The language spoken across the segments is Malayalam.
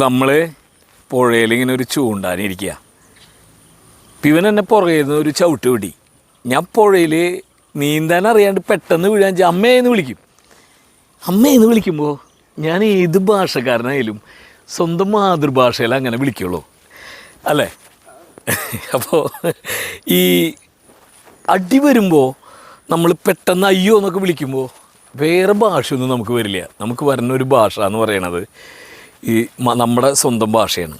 നമ്മൾ പുഴയിൽ ഇങ്ങനെ ഒരു ചൂണ്ടാനിരിക്കുക ഇവൻ എന്നെ പുറകെ നിന്ന് ഒരു ചവിട്ട് പിടി ഞാൻ പുഴയിൽ നീന്താൻ അറിയാണ്ട് പെട്ടെന്ന് വീഴാൻ അമ്മയെന്ന് വിളിക്കും. അമ്മയെന്ന് വിളിക്കുമ്പോൾ ഞാൻ ഏത് ഭാഷക്കാരനായാലും സ്വന്തം മാതൃഭാഷയിൽ അങ്ങനെ വിളിക്കുള്ളൂ. അല്ലേ? അപ്പോൾ ഈ അടി വരുമ്പോൾ നമ്മൾ പെട്ടെന്ന് അയ്യോ എന്നൊക്കെ വിളിക്കുമ്പോൾ വേറെ ഭാഷയൊന്നും നമുക്ക് വരില്ല. നമുക്ക് വരുന്ന ഒരു ഭാഷ എന്ന് പറയണത് ഈ നമ്മുടെ സ്വന്തം ഭാഷയാണ്.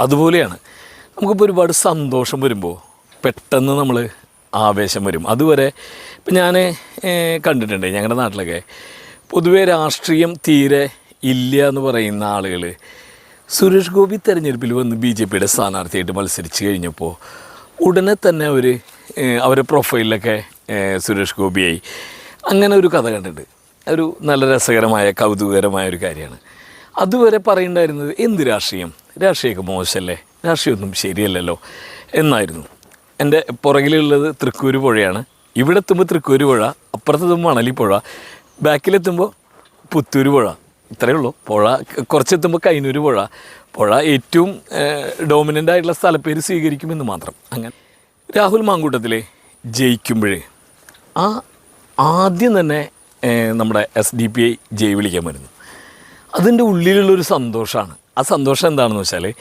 അതുപോലെയാണ്. നമുക്കിപ്പോൾ ഒരുപാട് സന്തോഷം വരുമ്പോൾ പെട്ടെന്ന് നമ്മൾ ആവേശം വരും. അതുവരെ ഇപ്പം ഞാൻ കണ്ടിട്ടുണ്ട് ഞങ്ങളുടെ നാട്ടിലൊക്കെ പൊതുവേ രാഷ്ട്രീയം തീരെ ഇല്ല എന്ന് പറയുന്ന ആളുകൾ സുരേഷ് ഗോപി തെരഞ്ഞെടുപ്പിൽ വന്ന് ബി ജെ പിയുടെ സ്ഥാനാർത്ഥിയായിട്ട് മത്സരിച്ച് കഴിഞ്ഞപ്പോൾ ഉടനെ തന്നെ അവർ അവരെ പ്രൊഫൈലിലൊക്കെ സുരേഷ് ഗോപിയായി. അങ്ങനെ ഒരു കഥ കണ്ടിട്ടുണ്ട്. ഒരു നല്ല രസകരമായ കൗതുകകരമായ ഒരു കാര്യമാണ്. അതുവരെ പറയുണ്ടായിരുന്നത് എന്ത് രാഷ്ട്രീയം? രാഷ്ട്രീയമൊക്കെ മോശമല്ലേ രാഷ്ട്രീയമൊന്നും ശരിയല്ലല്ലോ. എന്നായിരുന്നു. എന്റെ പുറകിലുള്ളത് തൃക്കൂര് പുഴയാണ്. ഇവിടെ എത്തുമ്പോൾ തൃക്കൂര് പുഴ അപ്പുറത്തെത്തുമ്പോൾ അണലിപ്പുഴ പുഴ ബാക്കിലെത്തുമ്പോൾ പുത്തൂര് പുഴ. ഇത്രയേ ഉള്ളൂ. പുഴ കുറച്ചെത്തുമ്പോൾ കൈനൂര് പുഴ. പുഴ ഏറ്റവും ഡോമിനന്റ് ആയിട്ടുള്ള സ്ഥലപ്പേര് സ്വീകരിക്കുമെന്ന് മാത്രം. അങ്ങനെ. രാഹുൽ മാങ്കൂട്ടത്തിലെ ജയിക്കുമ്പോഴേ ആ ആദ്യം തന്നെ നമ്മുടെ എസ് ഡി പി ഐ ജയ് വിളിക്കാൻ വരുന്നു. അതിന്റെ ഉള്ളിലുള്ളൊരു സന്തോഷമാണ് ആ സന്തോഷം എന്താണെന്ന് വെച്ചാൽ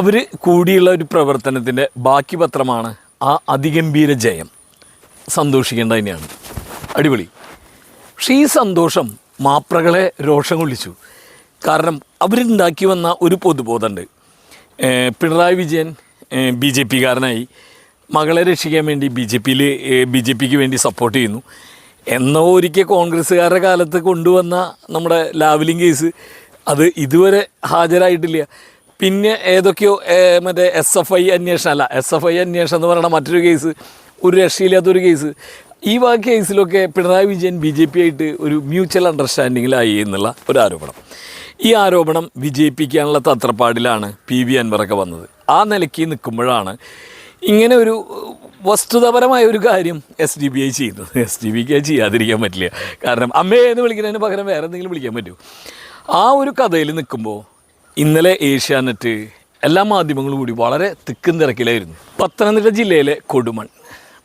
അവർ കൂടിയുള്ള ഒരു പ്രവർത്തനത്തിന്റെ ബാക്കി പത്രമാണ് ആ അതിഗംഭീര ജയം. സന്തോഷിക്കേണ്ട തന്നെയാണ്. അടിപൊളി. പക്ഷേ ഈ സന്തോഷം മാപ്രകളെ രോഷം കൊള്ളിച്ചു. കാരണം അവരുണ്ടാക്കി വന്ന ഒരു പൊതുബോധമുണ്ട്. പിണറായി വിജയൻ ബി ജെ പിക്കാരനായി മകളെ രക്ഷിക്കാൻ വേണ്ടി ബി ജെ പിയിൽ ബി ജെ പിക്ക് വേണ്ടി സപ്പോർട്ട് ചെയ്യുന്നു. എന്നോ ഒരിക്കൽ കോൺഗ്രസ്സുകാരുടെ കാലത്ത് കൊണ്ടുവന്ന നമ്മുടെ ലാവലിംഗ് കേസ് അത് ഇതുവരെ ഹാജരായിട്ടില്ല. പിന്നെ ഏതൊക്കെയോ മറ്റേ എസ് എഫ് ഐ അന്വേഷണം അല്ല എസ് എഫ് ഐ അന്വേഷണം എന്ന് പറയുന്ന മറ്റൊരു കേസ് ഒരു രക്ഷയില്ലാത്തൊരു കേസ്. ഈ വക കേസിലൊക്കെ Pinarayi Vijayan B J P ആയിട്ട് ഒരു മ്യൂച്വൽ അണ്ടർസ്റ്റാൻഡിങ്ങിലായി എന്നുള്ള ഒരു ആരോപണം. ഈ ആരോപണം വിജയിപ്പിക്കാനുള്ള തത്രപ്പാടിലാണ് പി വി അൻവറൊക്കെ വന്നത്. ആ നിലയ്ക്ക് നിൽക്കുമ്പോഴാണ് ഇങ്ങനെ ഒരു വസ്തുതപരമായ ഒരു കാര്യം എസ് ഡി ബി ഐ ചെയ്യുന്നത്. എസ് ഡി ബിക്ക് ചെയ്യാതിരിക്കാൻ പറ്റില്ല. കാരണം അമ്മയെ എന്ന് വിളിക്കുന്നതിന് പകരം വേറെ എന്തെങ്കിലും വിളിക്കാൻ പറ്റൂ. ആ ഒരു കഥയിൽ നിൽക്കുമ്പോൾ ഇന്നലെ ഏഷ്യാനെറ്റ് എല്ലാ മാധ്യമങ്ങളും കൂടി വളരെ തിക്കും തിരക്കിലായിരുന്നു. പത്തനംതിട്ട ജില്ലയിലെ കൊടുമൺ.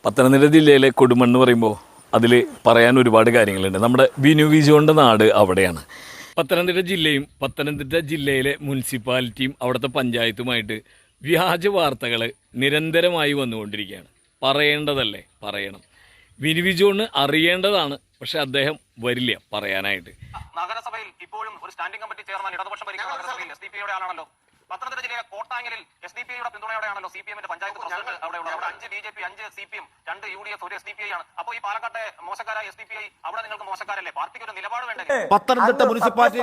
പത്തനംതിട്ട ജില്ലയിലെ കൊടുമൺ എന്ന് പറയുമ്പോൾ അതിൽ പറയാൻ ഒരുപാട് കാര്യങ്ങളുണ്ട്. നമ്മുടെ ബിനു വിജോന്റെ നാട് അവിടെയാണ്. പത്തനംതിട്ട ജില്ലയും പത്തനംതിട്ട ജില്ലയിലെ മുനിസിപ്പാലിറ്റിയും അവിടുത്തെ പഞ്ചായത്തുമായിട്ട് വ്യാജ വാർത്തകൾ നിരന്തരമായി വന്നുകൊണ്ടിരിക്കുകയാണ്. പറയേണ്ടതല്ലേ? പറയണം. വിനിവി ജോണ് അറിയേണ്ടതാണ് പക്ഷെ അദ്ദേഹം വരില്ല പറയാനായിട്ട്. നഗരസഭയിൽ ഇപ്പോഴും ഒരു സ്റ്റാൻഡിംഗ് കമ്മിറ്റി ചെയർമാൻ ഇടതുപക്ഷം ഭരിക്കുന്ന നഗരസഭയിൽ എസ് ഡി പിയുടെ ആളാണല്ലോ. പത്തനംതിട്ട ജില്ലയിലെ കോട്ടാങ്ങലിൽ എസ് ഡി പിയുടെ പിന്തുണയോടെയാണല്ലോ സി പി എമ്മിന്റെ പഞ്ചായത്ത് പ്രസിഡന്റ് അവിടെ ഉള്ളത് അവിടെ അഞ്ച് ബി ജെ പി അഞ്ച് സി പി എം രണ്ട് യു ഡി എഫ് ഒരു എസ് ഡി പി ഐ ആണ്. അപ്പോൾ ഈ പാലക്കാട്ടെ മോശക്കാരായ എസ് ഡി പി ഐ അവിടെ നിങ്ങൾക്ക് മോശക്കാരല്ലേ? പാർട്ടിക്ക് ഒരു നിലപാട് വേണ്ടേ? പത്തനംതിട്ട മുനിസിപ്പാലിറ്റി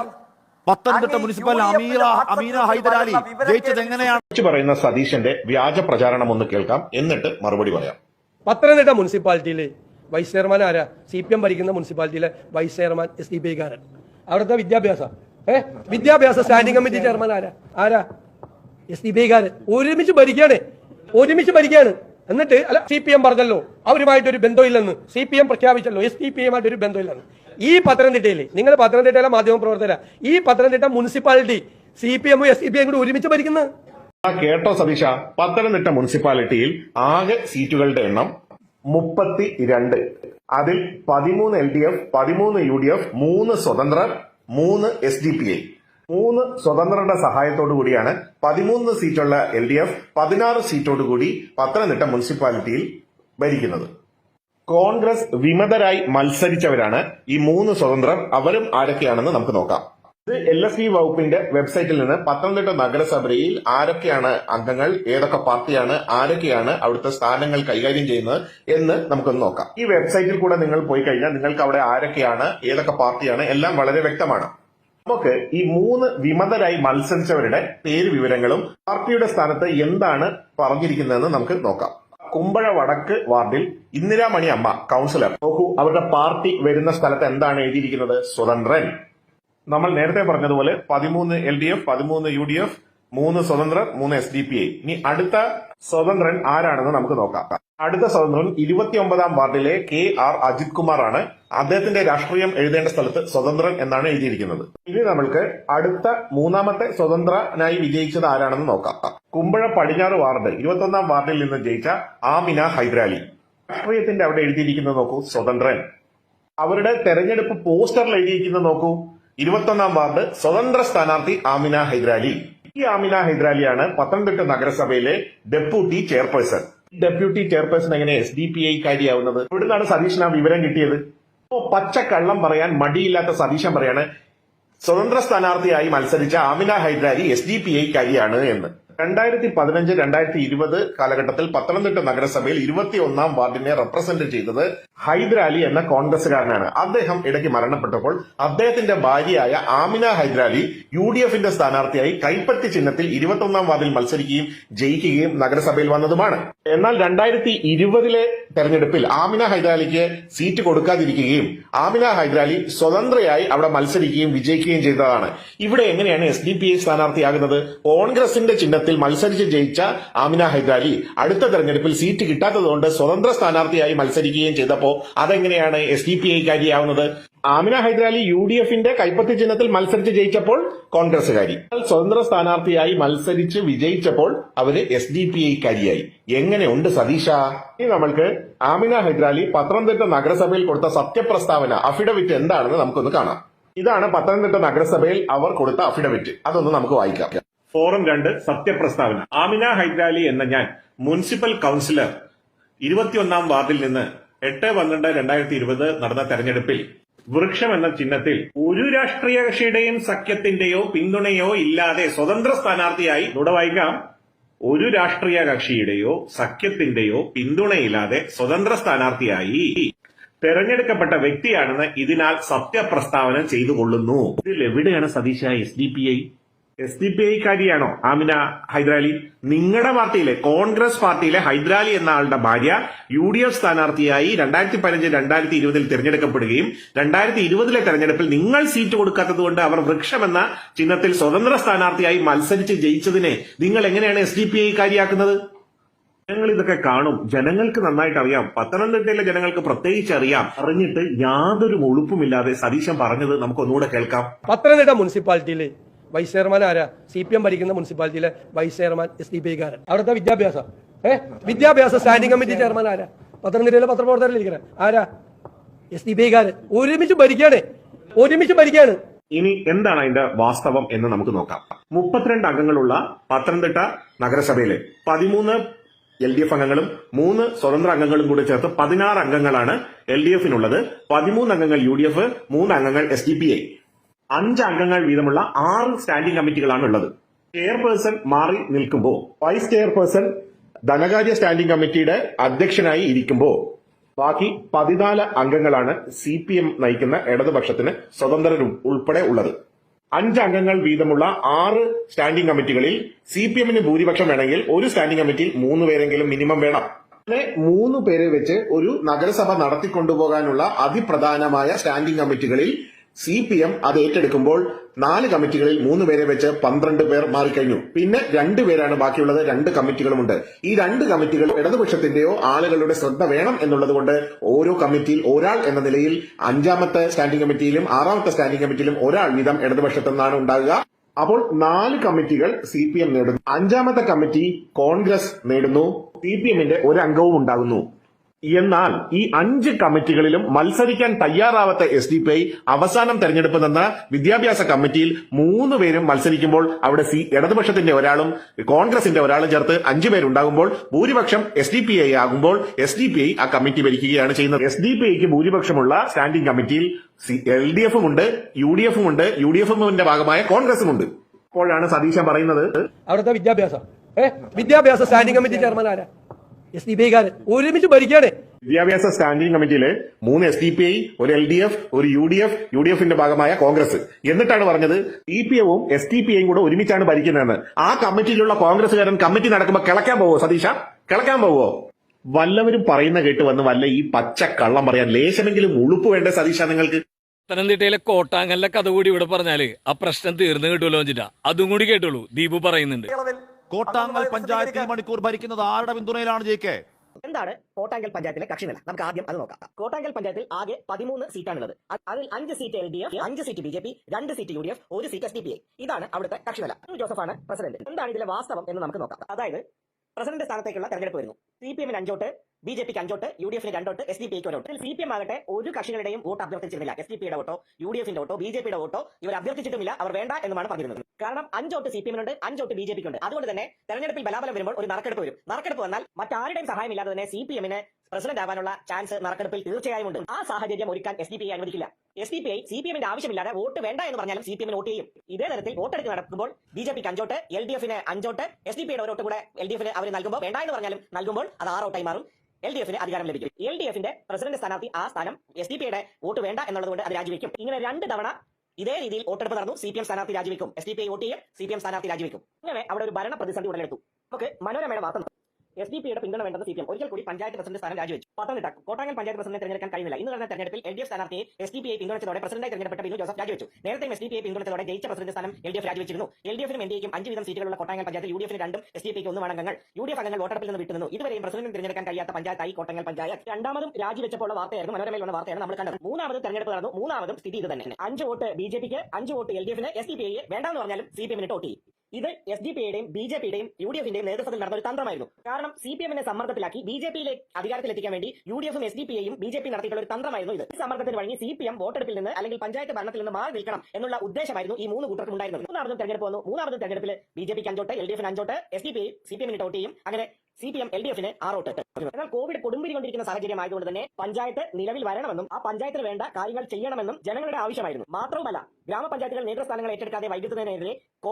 പത്തനംതിട്ട മുനിസിപ്പൽ അമീറ അമീന ഹൈദരാലി ജയിച്ചത് എങ്ങനെയാണ്? പറയുന്ന സതീശന്റെ വ്യാജ പ്രചാരണം ഒന്ന് കേൾക്കാം. എന്നിട്ട് മറുപടി പറയാം. പത്തനംതിട്ട മുനിസിപ്പാലിറ്റിയിലെ വൈസ് ചെയർമാൻ ആരാ? സി പി എം ഭരിക്കുന്ന മുനിസിപ്പാലിറ്റിയിലെ vice chairman S D P ഐക്കാരൻ അവിടുത്തെ വിദ്യാഭ്യാസം ഏഹ് വിദ്യാഭ്യാസ സ്റ്റാൻഡിംഗ് കമ്മിറ്റി ചെയർമാൻ ആരാ? ആരാ? എസ് ഡി പി ഐക്കാരൻ ഒരുമിച്ച് ഭരിക്കാണ് ഒരുമിച്ച് ഭരിക്കാണ് എന്നിട്ട് അല്ല സി പി എം പറഞ്ഞല്ലോ അവരുമായിട്ടൊരു ബന്ധമില്ലെന്ന്. സി പി എം പ്രഖ്യാപിച്ചല്ലോ എസ് ഡി പി എമ്മായിട്ടൊരു ബന്ധമില്ലെന്ന്. ഈ പത്തനംതിട്ടയിൽ നിങ്ങൾ പത്തനംതിട്ടയിലെ മാധ്യമ പ്രവർത്തകര. ഈ പത്തനംതിട്ട മുനിസിപ്പാലിറ്റി സി പി എമ്മും എസ് സി പി എം കൂടി ഒരുമിച്ച് ഭരിക്കുന്നത് കേട്ടോ സതീഷ പത്തനംതിട്ട മുനിസിപ്പാലിറ്റിയിൽ ആകെ സീറ്റുകളുടെ എണ്ണം മുപ്പത്തി രണ്ട് അതിൽ പതിമൂന്ന് എൽ ഡി എഫ് പതിമൂന്ന് യു ഡി എഫ് മൂന്ന് സ്വതന്ത്രർ മൂന്ന് എസ് ഡി പി ഐ മൂന്ന് സ്വതന്ത്രരുടെ സഹായത്തോടു കൂടിയാണ് പതിമൂന്ന് സീറ്റുള്ള എൽ ഡി എഫ് പതിനാറ് സീറ്റോടുകൂടി പത്തനംതിട്ട മുനിസിപ്പാലിറ്റിയിൽ ഭരിക്കുന്നത്. കോൺഗ്രസ് വിമതരായി മത്സരിച്ചവരാണ് ഈ മൂന്ന് സ്വതന്ത്രം. അവരും ആരൊക്കെയാണെന്ന് നമുക്ക് നോക്കാം. ഇത് എൽ എസ് ഇ വകുപ്പിന്റെ വെബ്സൈറ്റിൽ നിന്ന് പത്തനംതിട്ട നഗരസഭയിൽ ആരൊക്കെയാണ് അംഗങ്ങൾ ഏതൊക്കെ പാർട്ടിയാണ് ആരൊക്കെയാണ് അവിടുത്തെ സ്ഥാനങ്ങൾ കൈകാര്യം ചെയ്യുന്നത് എന്ന് നമുക്കൊന്ന് നോക്കാം. ഈ വെബ്സൈറ്റിൽ കൂടെ നിങ്ങൾ പോയി കഴിഞ്ഞാൽ നിങ്ങൾക്ക് അവിടെ ആരൊക്കെയാണ് ഏതൊക്കെ പാർട്ടിയാണ് എല്ലാം വളരെ വ്യക്തമാണ്. നമുക്ക് ഈ മൂന്ന് വിമതരായി മത്സരിച്ചവരുടെ പേര് വിവരങ്ങളും പാർട്ടിയുടെ സ്ഥാനത്ത് എന്താണ് പറഞ്ഞിരിക്കുന്നതെന്ന് നമുക്ക് നോക്കാം. കുമ്പഴ വടക്ക് വാർഡിൽ ഇന്ദിരാമണി അമ്മ കൗൺസിലർ. നോക്കൂ അവരുടെ പാർട്ടി വരുന്ന സ്ഥലത്ത് എന്താണ് എഴുതിയിരിക്കുന്നത്? സ്വതന്ത്രൻ. നമ്മൾ നേരത്തെ പറഞ്ഞതുപോലെ പതിമൂന്ന് എൽ ഡി എഫ് പതിമൂന്ന് യു ഡി എഫ് മൂന്ന് സ്വതന്ത്രർ മൂന്ന് എസ് ഡി പി ഐ. ഇനി അടുത്ത സ്വതന്ത്രൻ ആരാണെന്ന് നമുക്ക് നോക്കാം. അടുത്ത സ്വതന്ത്രൻ ഇരുപത്തിയൊമ്പതാം വാർഡിലെ കെ ആർ അജിത് കുമാർ ആണ് അദ്ദേഹത്തിന്റെ രാഷ്ട്രീയം എഴുതേണ്ട സ്ഥലത്ത് സ്വതന്ത്രൻ എന്നാണ് എഴുതിയിരിക്കുന്നത്. ഇനി നമ്മൾക്ക് അടുത്ത മൂന്നാമത്തെ സ്വതന്ത്രനായി വിജയിച്ചത് ആരാണെന്ന് നോക്കാം. കുമ്പഴ പടിഞ്ഞാറ് വാർഡ് ഇരുപത്തൊന്നാം വാർഡിൽ നിന്ന് ജയിച്ച ആമിന ഹൈദരാലി. രാഷ്ട്രീയത്തിന്റെ അവിടെ എഴുതിയിരിക്കുന്നത് നോക്കൂ സ്വതന്ത്രൻ. അവരുടെ തെരഞ്ഞെടുപ്പ് പോസ്റ്ററിൽ എഴുതിയിരിക്കുന്നത് നോക്കൂ ഇരുപത്തൊന്നാം വാർഡ് സ്വതന്ത്ര സ്ഥാനാർത്ഥി ആമിന ഹൈദരാലി. ഈ ആമിന ഹൈദരാലിയാണ് പത്തനംതിട്ട നഗരസഭയിലെ ഡെപ്യൂട്ടി ചെയർപേഴ്സൺ. ഡെപ്യൂട്ടി ചെയർപേഴ്സൺ എങ്ങനെ എസ് ഡി പി ഐ കാര്യാവുന്നത് ഇവിടുന്നാണ് സതീഷിന് ആ വിവരം കിട്ടിയത്? പച്ച കള്ളം പറയാൻ മടിയില്ലാത്ത സതീശൻ പറയാണ് സ്വതന്ത്ര സ്ഥാനാർത്ഥിയായി മത്സരിച്ച Amina Haidarali S D P I കാര്യാണ് എന്ന്. രണ്ടായിരത്തി പതിനഞ്ച് രണ്ടായിരത്തി ഇരുപത് കാലഘട്ടത്തിൽ പത്തനംതിട്ട നഗരസഭയിൽ ഇരുപത്തി ഒന്നാം വാർഡിനെ റെപ്രസെന്റ് ചെയ്തത് ഹൈദരാലി എന്ന കോൺഗ്രസുകാരനാണ് അദ്ദേഹം ഇടയ്ക്ക് മരണപ്പെട്ടപ്പോൾ അദ്ദേഹത്തിന്റെ ഭാര്യയായ ആമിന ഹൈദരാലി യു ഡി എഫിന്റെ സ്ഥാനാർത്ഥിയായി കൈപ്പറ്റി ചിഹ്നത്തിൽ ഇരുപത്തൊന്നാം വാർഡിൽ മത്സരിക്കുകയും ജയിക്കുകയും നഗരസഭയിൽ വന്നതുമാണ്. എന്നാൽ രണ്ടായിരത്തി ഇരുപതിലെ തെരഞ്ഞെടുപ്പിൽ ആമിന ഹൈദരാലിക്ക് സീറ്റ് കൊടുക്കാതിരിക്കുകയും ആമിന ഹൈദരാലി സ്വതന്ത്രയായി അവിടെ മത്സരിക്കുകയും വിജയിക്കുകയും ചെയ്തതാണ്. ഇവിടെ എങ്ങനെയാണ് എസ് ഡി പി ഐ സ്ഥാനാർത്ഥിയാകുന്നത്? കോൺഗ്രസിന്റെ ചിഹ്നത്തിൽ മത്സരിച്ച് ജയിച്ച ആമിന ഹൈദരാലി അടുത്ത തെരഞ്ഞെടുപ്പിൽ സീറ്റ് കിട്ടാത്തതുകൊണ്ട് സ്വതന്ത്ര സ്ഥാനാർത്ഥിയായി മത്സരിക്കുകയും ചെയ്തപ്പോൾ അതെങ്ങനെയാണ് എസ് ഡി പി ഐ കാര്യാവുന്നത് ആമിന ഹൈദരാലി യു ഡി എഫിന്റെ കൈപ്പത്തി ചിഹ്നത്തിൽ മത്സരിച്ച് ജയിച്ചപ്പോൾ കോൺഗ്രസുകാരി സ്വതന്ത്ര സ്ഥാനാർത്ഥിയായി മത്സരിച്ച് വിജയിച്ചപ്പോൾ അവർ എസ് ഡി പി ഐ കാരിയായി എങ്ങനെയുണ്ട് സതീഷ? ഇനി നമ്മൾക്ക് ആമിന ഹൈദരാലി പത്തനംതിട്ട നഗരസഭയിൽ കൊടുത്ത സത്യപ്രസ്താവന അഫിഡവിറ്റ് എന്താണെന്ന് നമുക്കൊന്ന് കാണാം. ഇതാണ് പത്തനംതിട്ട നഗരസഭയിൽ അവർ കൊടുത്ത അഫിഡവിറ്റ്. അതൊന്ന് നമുക്ക് വായിക്കാം. ഫോറം രണ്ട് സത്യപ്രസ്താവന. ആമിന ഹൈദരാലി എന്ന ഞാൻ മുനിസിപ്പൽ കൌൺസിലർ ഇരുപത്തിയൊന്നാം വാർഡിൽ നിന്ന് എട്ട് പന്ത്രണ്ട് രണ്ടായിരത്തി ഇരുപത് നടന്ന തെരഞ്ഞെടുപ്പിൽ വൃക്ഷം എന്ന ചിഹ്നത്തിൽ ഒരു രാഷ്ട്രീയ കക്ഷിയുടെയും സഖ്യത്തിന്റെയോ പിന്തുണയോ ഇല്ലാതെ സ്വതന്ത്ര സ്ഥാനാർത്ഥിയായി ഇവിടെ വായിക്കാം ഒരു രാഷ്ട്രീയ കക്ഷിയുടെയോ സഖ്യത്തിന്റെയോ പിന്തുണയില്ലാതെ സ്വതന്ത്ര സ്ഥാനാർത്ഥിയായി തെരഞ്ഞെടുക്കപ്പെട്ട വ്യക്തിയാണെന്ന് ഇതിനാൽ സത്യപ്രസ്താവന ചെയ്തു കൊള്ളുന്നു ഇതിൽ എവിടെയാണ് സതീശ S D P I? S D P I കാര്യാണോ Amina Haidarali? നിങ്ങളുടെ പാർട്ടിയിലെ കോൺഗ്രസ് പാർട്ടിയിലെ ഹൈദരാലി എന്ന ആളുടെ ഭാര്യ യു ഡി എഫ് സ്ഥാനാർത്ഥിയായി രണ്ടായിരത്തി പതിനഞ്ച് രണ്ടായിരത്തി ഇരുപതിൽ തിരഞ്ഞെടുക്കപ്പെടുകയും രണ്ടായിരത്തി ഇരുപതിലെ തെരഞ്ഞെടുപ്പിൽ നിങ്ങൾ സീറ്റ് കൊടുക്കാത്തതുകൊണ്ട് അവർ വൃക്ഷമെന്ന ചിഹ്നത്തിൽ സ്വതന്ത്ര സ്ഥാനാർത്ഥിയായി മത്സരിച്ച് ജയിച്ചതിനെ നിങ്ങൾ എങ്ങനെയാണ് എസ് ഡി പി ഐ കാരിയാക്കുന്നത് ജനങ്ങൾ ഇതൊക്കെ കാണും. ജനങ്ങൾക്ക് നന്നായിട്ട് അറിയാം. പത്തനംതിട്ടയിലെ ജനങ്ങൾക്ക് പ്രത്യേകിച്ച് അറിയാം. അറിഞ്ഞിട്ട് യാതൊരു ഒളുപ്പുമില്ലാതെ സതീശൻ പറഞ്ഞത് നമുക്ക് ഒന്നുകൂടെ കേൾക്കാം. പത്തനംതിട്ട മുനിസിപ്പാലിറ്റിയിലെ വൈസ് ചെയർമാൻ ആരാ? സി പി എം ഭരിക്കുന്ന മുനിസിപ്പാലിറ്റിയിലെ vice chairman S D P ഐക്കാരൻ അവിടുത്തെ വിദ്യാഭ്യാസം. ഏഹ് വിദ്യാഭ്യാസ സ്റ്റാൻഡിംഗ് കമ്മിറ്റി ചെയർമാൻ ആരാ? പത്തനംതിട്ടയിലെ പത്രപ്രവർത്തകരിലിരിക്കുന്നത് ആരാ? എസ് ഡി പി ഐക്കാരൻ ഒരുമിച്ച് ഭരിക്കാണ്. ഒരുമിച്ച് ഭരിക്കാണ്. ഇനി എന്താണ് അതിന്റെ വാസ്തവം എന്ന് നമുക്ക് നോക്കാം. മുപ്പത്തിരണ്ട് അംഗങ്ങളുള്ള പത്തനംതിട്ട നഗരസഭയിലെ പതിമൂന്ന് എൽ ഡി എഫ് അംഗങ്ങളും മൂന്ന് സ്വതന്ത്ര അംഗങ്ങളും കൂടി ചേർത്ത് പതിനാറ് അംഗങ്ങളാണ് എൽ ഡി എഫിനുള്ളത് പതിമൂന്ന് അംഗങ്ങൾ യു ഡി എഫ് മൂന്ന് അംഗങ്ങൾ എസ് ഡി പി ഐ അഞ്ച് അംഗങ്ങൾ വീതമുള്ള ആറ് സ്റ്റാൻഡിംഗ് കമ്മിറ്റികളാണ് ഉള്ളത് ചെയർപേഴ്സൺ മാറി നിൽക്കുമ്പോൾ വൈസ് ചെയർപേഴ്സൺ ധനകാര്യ സ്റ്റാൻഡിംഗ് കമ്മിറ്റിയുടെ അധ്യക്ഷനായി ഇരിക്കുമ്പോൾ ബാക്കി പതിനാല് അംഗങ്ങളാണ് സി പി എം നയിക്കുന്ന ഇടതുപക്ഷത്തിന് സ്വതന്ത്രരും ഉൾപ്പെടെ ഉള്ളത്. അഞ്ച് അംഗങ്ങൾ വീതമുള്ള ആറ് സ്റ്റാൻഡിംഗ് കമ്മിറ്റികളിൽ സി പി എമ്മിന് ഭൂരിപക്ഷം വേണമെങ്കിൽ ഒരു സ്റ്റാൻഡിംഗ് കമ്മിറ്റിയിൽ മൂന്ന് പേരെങ്കിലും മിനിമം വേണം. അങ്ങനെ മൂന്ന് പേരെ വെച്ച് ഒരു നഗരസഭ നടത്തിക്കൊണ്ടുപോകാനുള്ള അതിപ്രധാനമായ സ്റ്റാൻഡിംഗ് കമ്മിറ്റികളിൽ സി പി എം അത് ഏറ്റെടുക്കുമ്പോൾ നാല് കമ്മിറ്റികളിൽ മൂന്ന് പേരെ വെച്ച് പന്ത്രണ്ട് പേർ മാറിക്കഴിഞ്ഞു. പിന്നെ രണ്ട് പേരാണ് ബാക്കിയുള്ളത്. രണ്ട് കമ്മിറ്റികളുമുണ്ട്. ഈ രണ്ട് കമ്മിറ്റികൾ ഇടതുപക്ഷത്തിന്റെയോ ആളുകളുടെ ശ്രദ്ധ വേണം എന്നുള്ളതുകൊണ്ട് ഓരോ കമ്മിറ്റിയിൽ ഒരാൾ എന്ന നിലയിൽ അഞ്ചാമത്തെ സ്റ്റാൻഡിംഗ് കമ്മിറ്റിയിലും ആറാമത്തെ സ്റ്റാൻഡിംഗ് കമ്മിറ്റിയിലും ഒരാൾ വീതം ഇടതുപക്ഷത്തു നിന്നാണ് ഉണ്ടാകുക. അപ്പോൾ നാല് കമ്മിറ്റികൾ സി പി എം നേടുന്നു. അഞ്ചാമത്തെ കമ്മിറ്റി കോൺഗ്രസ് നേടുന്നു. സി പി എമ്മിന്റെ ഒരു ഉണ്ടാകുന്നു. എന്നാൽ ഈ അഞ്ച് കമ്മിറ്റികളിലും മത്സരിക്കാൻ തയ്യാറാവാത്ത എസ് ഡി പി ഐ അവസാനം തെരഞ്ഞെടുപ്പ് നിന്ന വിദ്യാഭ്യാസ കമ്മിറ്റിയിൽ മൂന്ന് പേരും മത്സരിക്കുമ്പോൾ അവിടെ സി ഇടതുപക്ഷത്തിന്റെ ഒരാളും കോൺഗ്രസിന്റെ ഒരാളും ചേർത്ത് അഞ്ചു പേരുണ്ടാകുമ്പോൾ ഭൂരിപക്ഷം എസ് ഡി പി ഐ ആകുമ്പോൾ എസ് ഡി പി ഐ ആ കമ്മിറ്റി ഭരിക്കുകയാണ് ചെയ്യുന്നത്. എസ് ഡി പി ഐക്ക് ഭൂരിപക്ഷമുള്ള സ്റ്റാൻഡിംഗ് കമ്മിറ്റിയിൽ എൽ ഡി എഫും ഉണ്ട് യു ഡി എഫും ഉണ്ട് യു ഡി എഫിന്റെ ഭാഗമായ കോൺഗ്രസും ഉണ്ട്. അപ്പോഴാണ് സതീശൻ പറയുന്നത്. അവിടുത്തെ വിദ്യാഭ്യാസം. വിദ്യാഭ്യാസ സ്റ്റാൻഡിംഗ് കമ്മിറ്റി ചെയർമാൻ ആരാ? എസ് ഡി പി ഐക്കാരൻ ഒരുമിച്ച് ഭരിക്കാണ് വിദ്യാഭ്യാസ സ്റ്റാൻഡിംഗ് കമ്മിറ്റിയിലെ മൂന്ന് എസ് ഡി പി ഐ ഒരു എൽ ഡി എഫ് ഒരു U D F U D എഫിന്റെ ഭാഗമായ കോൺഗ്രസ്. എന്നിട്ടാണ് പറഞ്ഞത് സി പി എവും എസ് ഡി പി ഐയും കൂടെ ഒരുമിച്ചാണ് ഭരിക്കുന്നതെന്ന്. ആ കമ്മിറ്റിയിലുള്ള കോൺഗ്രസ്സുകാരൻ കമ്മിറ്റി നടക്കുമ്പോൾ കിളക്കാൻ പോവോ സതീഷ കിളക്കാൻ പോവോ? വല്ലവരും പറയുന്ന കേട്ട് വന്ന് വല്ല ഈ പച്ച കള്ളം പറയാൻ ലേശമെങ്കിലും ഉളുപ്പ് വേണ്ട സതീഷ നിങ്ങൾക്ക്? പത്തനംതിട്ടയിലെ കോട്ടാങ്ങലിലെ കഥ കൂടി ഇവിടെ പറഞ്ഞാൽ ആ പ്രശ്നം തീർന്നു കിട്ടുമല്ലോ ചിന്ത അതും കൂടി കേട്ടുള്ളൂ ദീപു പറയുന്നുണ്ട്. കോട്ടാങ്ങൽ പഞ്ചായത്ത് ഈ മണിക്കൂർ ഭരിക്കുന്നത് ആരുടെ പിന്തുണയിലാണ് ജെ കെ? എന്താണ് കോട്ടാങ്കൽ പഞ്ചായത്തിലെ കക്ഷി നില നമുക്ക് ആദ്യം അത് നോക്കാം. കോട്ടാങ്കൽ പഞ്ചായത്തിൽ ആകെ പതിമൂന്ന് സീറ്റാണുള്ളത്. അതിൽ അഞ്ച് സീറ്റ് എൽ ഡി എഫ് അഞ്ച് സീറ്റ് ബി ജെ പി രണ്ട് സീറ്റ് യു ഡി എഫ് ഒരു seat S D P I. ഇതാണ് അവിടുത്തെ കക്ഷി നില ജോസഫാണ് പ്രസിഡന്റ്. എന്താണ് ഇതിലെ വാസ്തവം എന്ന് നമുക്ക് നോക്കാം. അതായത് പ്രസിഡന്റ് സ്ഥാനത്തേക്കുള്ള തെരഞ്ഞെടുപ്പ് വരുന്നു. സി പി എമ്മിന് അഞ്ചോട്ട് ബി ജെ പിക്ക് അഞ്ചോട്ട് യു ഡി എഫിന് രണ്ടോട്ട് എസ് ഡി പിക്ക് ഒരോട്ട് സി പി എം ആകട്ടെ ഒരു കക്ഷികളുടെയും വോട്ട് അഭ്യർത്ഥിച്ചിരുന്നില്ല. എസ് ഡി പിയുടെ വോട്ടോ യു ഡി എഫിന്റെ വോട്ടോ ബി ജെ പിയുടെ വോട്ടോ ഇവർ അഭ്യർത്ഥിച്ചിട്ടില്ല അവർ വേണ്ട എന്നുമാണ് പറഞ്ഞിരുന്നത്. കാരണം അഞ്ചോട്ട് സി പി എമ്മിനുണ്ട് അഞ്ചോട്ട് ബി ജെ പിക്കുണ്ട് അതുകൊണ്ട് തന്നെ തെരഞ്ഞെടുപ്പിൽ ബലാബലം വരുമ്പോൾ ഒരു നറുക്കെടുപ്പ് വരും. നറുക്കെടുപ്പ് വന്നാൽ മറ്റാരുടെയും സഹായമില്ലാതെ തന്നെ സി പി എമ്മിന് പ്രസിഡന്റ് ആവാനുള്ള ചാൻസ് നറുക്കെടുപ്പിൽ തീർച്ചയായും ഉണ്ട്. ആ സാഹചര്യം ഒരുക്കാൻ എസ് ഡി പി ഐ അനുവദിക്കില്ല. S D P I C P എമ്മിന്റെ ആവശ്യമില്ലാതെ വോട്ട് വേണ്ട എന്ന് പറഞ്ഞാലും സി പി എമ്മിന് വോട്ട് ചെയ്യും. ഇതേ തരത്തിൽ വോട്ടെടുപ്പ് നടക്കുമ്പോൾ ബി ജെ പിക്ക് അഞ്ചോട്ട് എൽ ഡി എഫിന് അഞ്ചോട്ട് എസ് ഡി പിയുടെ ഒരു കൂടെ എൽ ഡി എഫിന് അവർ നൽകുമ്പോൾ വേണ്ട എന്ന് പറഞ്ഞാലും നൽകുമ്പോൾ അത് ആറോട്ടായി മാറും. എൽ ഡി എഫിന് അധികാരം ലഭിക്കും. എൽ ഡി എഫിന്റെ പ്രസിഡന്റ് സ്ഥാനാർത്ഥി ആ സ്ഥാനം എസ് ഡി പിയുടെ വോട്ട് വേണ്ട എന്നുള്ളതുകൊണ്ട് അത് രാജിവെക്കും. ഇങ്ങനെ രണ്ട് തവണ ഇതേ രീതിയിൽ വോട്ടെടുപ്പ് നടന്നു സി പി എം സ്ഥാനാർത്ഥി രാജിവെക്കും. S D P I vote ചെയ്യും സി പി എം സ്ഥാനാർത്ഥി രാജിവെക്കും. അങ്ങനെ അവിടെ ഒരു ഭരണ പ്രതിസന്ധി ഉടലെടുത്തു. നമുക്ക് മനോരമയുടെ വാർത്ത. എസ് ഡി പിയുടെ പിന്തുണ വേണ്ടത് സി പി എം ഒരിക്കൽ കൂടി പഞ്ചായത്ത് പ്രസിഡന്റ് സ്ഥാനം രാജിവെച്ചു. പത്തനംതിട്ട കോട്ടാങ്ങൽ പഞ്ചായത്ത് പ്രസിഡന്റ് തിരഞ്ഞെടുക്കാൻ കഴിയുന്നില്ല. ഇന്ന് നടന്ന തെരഞ്ഞെടുപ്പിൽ എൽ ഡി എഫ് സ്ഥാനാർത്ഥിയെ എസ് ഡി പി ഐ പിന്തുണച്ചതോടെ പ്രസിഡന്റായി തെരഞ്ഞെടുപ്പെട്ട ബിനു ജോസഫ് രാജിവെച്ചു. നേരത്തെ എസ് ഡി പി ഐ പിന്തുണച്ചതോടെ ജയിച്ച പ്രസിഡന്റ് സ്ഥാനം എൽ ഡി എഫ് രാജിവെച്ചിരുന്നു. എൽ ഡി എഫിനും എൻ ഡിയും അഞ്ച് വീതം സീറ്റുകളുള്ള കോട്ടാങ്ങൽ പഞ്ചായത്തിൽ യു ഡി എഫിന് രണ്ടും എസ് ഡി പിക്ക് ഒന്നും അംഗങ്ങൾ യു ഡി എഫ് അംഗങ്ങൾ വോട്ടെടുപ്പിൽ നിന്ന് വിട്ടുനിന്നു. ഇതുവരെയും പ്രസിഡന്റ് തിരഞ്ഞെടുക്കാൻ കഴിയാത്ത പഞ്ചായത്തായി കോട്ടങ്ങൽ പഞ്ചായത്ത്. രണ്ടാമതും രാജിവെച്ചപ്പോൾ വാർത്തയായിരുന്നു. മനോരമയിൽ വന്ന വാർത്തയാണ് നമ്മൾ കണ്ടത്. മൂന്നാമത് തെരഞ്ഞെടുപ്പ് നടന്നു. മൂന്നാമതും സ്ഥിതി ഇത് തന്നെ അഞ്ച് വോട്ട് ബി ജെ പിക്ക് അഞ്ച് വോട്ട് എൽ ഡി എഫിന് എസ് ഡി പി ഐ വേണ്ടെന്ന് പറഞ്ഞാലും സി പി എമ്മിന് ചെയ്യും ഇത് എസ് ഡി പിയുടെയും ബി ജെ പിയുടെയും യു ഡി എഫിന്റെയും നേതൃത്വത്തിൽ നടന്ന ഒരു തന്ത്രമായിരുന്നു. കാരണം സി പി എമ്മിനെ സമ്മർദ്ദത്തിലാക്കി ബി ജെ പിയിലെ അധികാരത്തിലെത്തിക്കാൻ വേണ്ടി യു ഡി എഫും എസ് ഡി പിയെയും ബി ജെ പി നടത്തിയിട്ടുള്ള ഒരു തന്ത്രമായിരുന്നു ഇത്. സമ്മർദ്ദത്തിന് വഴങ്ങി സി പി എം വോട്ടെടുപ്പിൽ നിന്ന് അല്ലെങ്കിൽ പഞ്ചായത്ത് ഭരണത്തിൽ നിന്ന് മാറി നിൽക്കണം എന്നുള്ള ഉദ്ദേശമായിരുന്നു ഈ മൂന്ന് കൂട്ടർക്കും ഉണ്ടായിരുന്നത്. മൂന്നാമതും തെരഞ്ഞെടുപ്പ് വന്നു. മൂന്നാമതും തെരഞ്ഞെടുപ്പിൽ ബി ജെ പിക്ക് അഞ്ചോട്ട് എൽ ഡി എഫിന് അഞ്ചോട്ട് S D P C P എമ്മിന് ടോട്ട് ചെയ്യും അങ്ങനെ C P M L D എഫിന് ആറോട്ട് എന്നാൽ കോവിഡ് കൊടുമ്പിരി കൊണ്ടിരിക്കുന്ന സാഹചര്യം ആയതുകൊണ്ട് തന്നെ പഞ്ചായത്ത് നിലവിൽ വരണമെന്നും ആ പഞ്ചായത്തിന് വേണ്ട കാര്യങ്ങൾ ചെയ്യണമെന്നും ജനങ്ങളുടെ ആവശ്യമായിരുന്നു. മാത്രവുമല്ല ഗ്രാമപഞ്ചായത്തുകൾ നേതൃസ്ഥാനങ്ങൾ ഏറ്റെടുക്കാതെ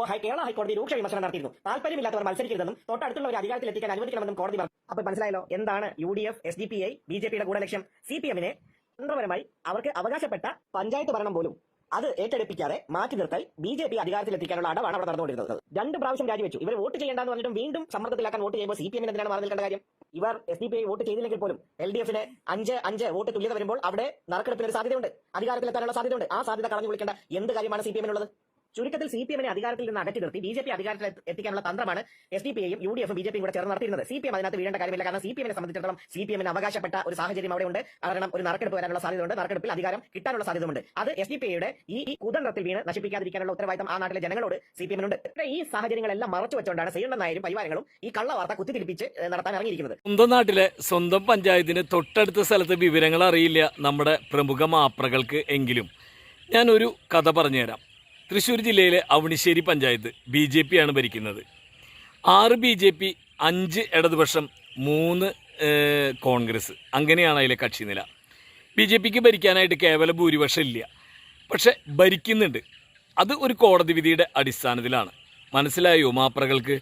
ഹൈ- കേരള ഹൈക്കോടതി രൂക്ഷ വിമർശനം നടത്തിയിരുന്നു. താല്പര്യമില്ലാത്തവർ മത്സരിക്കരുതെന്നും ഒരു അധികാരത്തിൽ എത്തിക്കാൻ അനുവദിക്കണമെന്നും കോടതി പറഞ്ഞു. അപ്പൊ മനസ്സിലായല്ലോ എന്താണ് U D F S D P I B J പിയുടെ കൂടെ ലക്ഷ്യം സി പി എമ്മിനെ തന്ത്രപരമായി അവർക്ക് അവകാശപ്പെട്ട പഞ്ചായത്ത് ഭരണം പോലും അത് ഏറ്റെടുപ്പിക്കാതെ മാറ്റി നിർത്തൽ ബി ജെ പി അധികാരത്തിലെത്തിക്കാനുള്ള അടവാണ് അവിടെ നടന്നുകൊണ്ടിരുന്നത്. രണ്ട് പ്രാവശ്യം രാജിവെച്ചു. ഇവർ വോട്ട് ചെയ്യേണ്ടെന്ന് പറഞ്ഞിട്ടും വീണ്ടും സമ്മർദ്ദത്തിലാക്കാൻ വോട്ട് ചെയ്യുമ്പോൾ സി പി എമ്മിന് എന്തിനാണ് മാറി നിൽക്കേണ്ട കാര്യം? ഇവർ S D P I vote ചെയ്തില്ലെങ്കിൽ പോലും എൽ ഡി എഫിന് അഞ്ച് അഞ്ച് വോട്ട് തുല്യത വരുമ്പോൾ അവിടെ നറുക്കെടുപ്പിന് ഒരു സാധ്യതയുണ്ട്. അധികാരത്തിലെത്താനുള്ള സാധ്യതയുണ്ട്. ആ സാധ്യത കളഞ്ഞു വിളിക്കേണ്ട എന്ത് കാര്യമാണ് സി പി എമ്മിനുള്ളത്? ചുരുക്കത്തിൽ സി പി എമ്മിനെ അധികാരത്തിൽ നിന്ന് അകറ്റി നിർത്തി ബി ജെ പി അധികാരത്തിൽ എത്തിക്കാനുള്ള തന്ത്രമാണ് എസ് ഡി പി ഐയും യു ഡി എഫും ബി ജെ പിയും കൂടെ ചേർന്ന് നടത്തിയിരുന്നത് സി പി എം അതിനകത്ത് വീഴേണ്ട കാര്യമില്ല. കാരണം സി പി എമ്മിനെ സംബന്ധിച്ചിടത്തോളം സി പി എമ്മിന് അവകാശപ്പെട്ട ഒരു സാഹചര്യം അവിടെ ഉണ്ട് കാരണം ഒരു നറുക്കെടുപ്പ് വരാനുള്ള സാധ്യതയുണ്ട്. നറുക്കെടുപ്പിൽ അധികാരം കിട്ടാനുള്ള സാധ്യതയുണ്ട് അത് എസ് ഡി പി ഐയുടെ ഈ കുതന്ത്രത്തിൽ വീണ് നശിപ്പിക്കാതിരിക്കാനുള്ള ഉത്തരവാദിത്തം ആ നാട്ടിലെ ജനങ്ങളോട് സി പി എമ്മിനുണ്ട് ഈ സാഹചര്യങ്ങളെല്ലാം മറച്ചു വെച്ചുകൊണ്ടാണ് ശ്രീകണ്ഠൻ നായരും പരിവാരങ്ങളും ഈ കള്ളവാർത്ത കുത്തിത്തിരിപ്പിച്ച് നടത്താൻ ഇറങ്ങിയിരിക്കുന്നത്. സ്വന്തം നാട്ടിലെ സ്വന്തം പഞ്ചായത്തിന് തൊട്ടടുത്ത സ്ഥലത്ത് വിവരങ്ങൾ അറിയില്ല നമ്മുടെ പ്രമുഖ മാപ്രകൾക്ക് എങ്കിലും. ഞാനൊരു കഥ പറഞ്ഞുതരാം. തൃശ്ശൂർ ജില്ലയിലെ Avanissery panchayat B J P ആണ് ഭരിക്കുന്നത്. ആറ് ബി ജെ പി അഞ്ച് ഇടതുപക്ഷം മൂന്ന് കോൺഗ്രസ്. അങ്ങനെയാണ് അതിലെ കക്ഷി നില. ബി ജെ പിക്ക് ഭരിക്കാനായിട്ട് കേവല ഭൂരിപക്ഷം ഇല്ല പക്ഷെ ഭരിക്കുന്നുണ്ട്. അത് ഒരു കോടതി വിധിയുടെ അടിസ്ഥാനത്തിലാണ്. മനസ്സിലായോ മാപ്രകൾക്ക്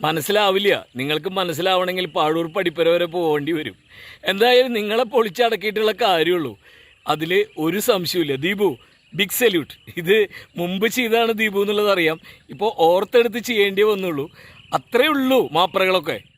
മനസ്സിലാവില്ല. നിങ്ങൾക്ക് മനസ്സിലാവണമെങ്കിൽ പാഴൂർ പടിപ്പര വരെ പോകേണ്ടി വരും. എന്തായാലും നിങ്ങളെ പൊളിച്ചടക്കിയിട്ടുള്ള കാര്യമുള്ളൂ. അതിൽ ഒരു സംശയമില്ല ദീപു ബിഗ് സല്യൂട്ട് ഇത് മുമ്പ് ചെയ്താണ് ദീപു എന്നുള്ളത് അറിയാം. ഇപ്പോൾ ഓർത്തെടുത്ത് ചെയ്യേണ്ടി വന്നുള്ളൂ. അത്രയേ ഉള്ളൂ മാപ്രകളൊക്കെ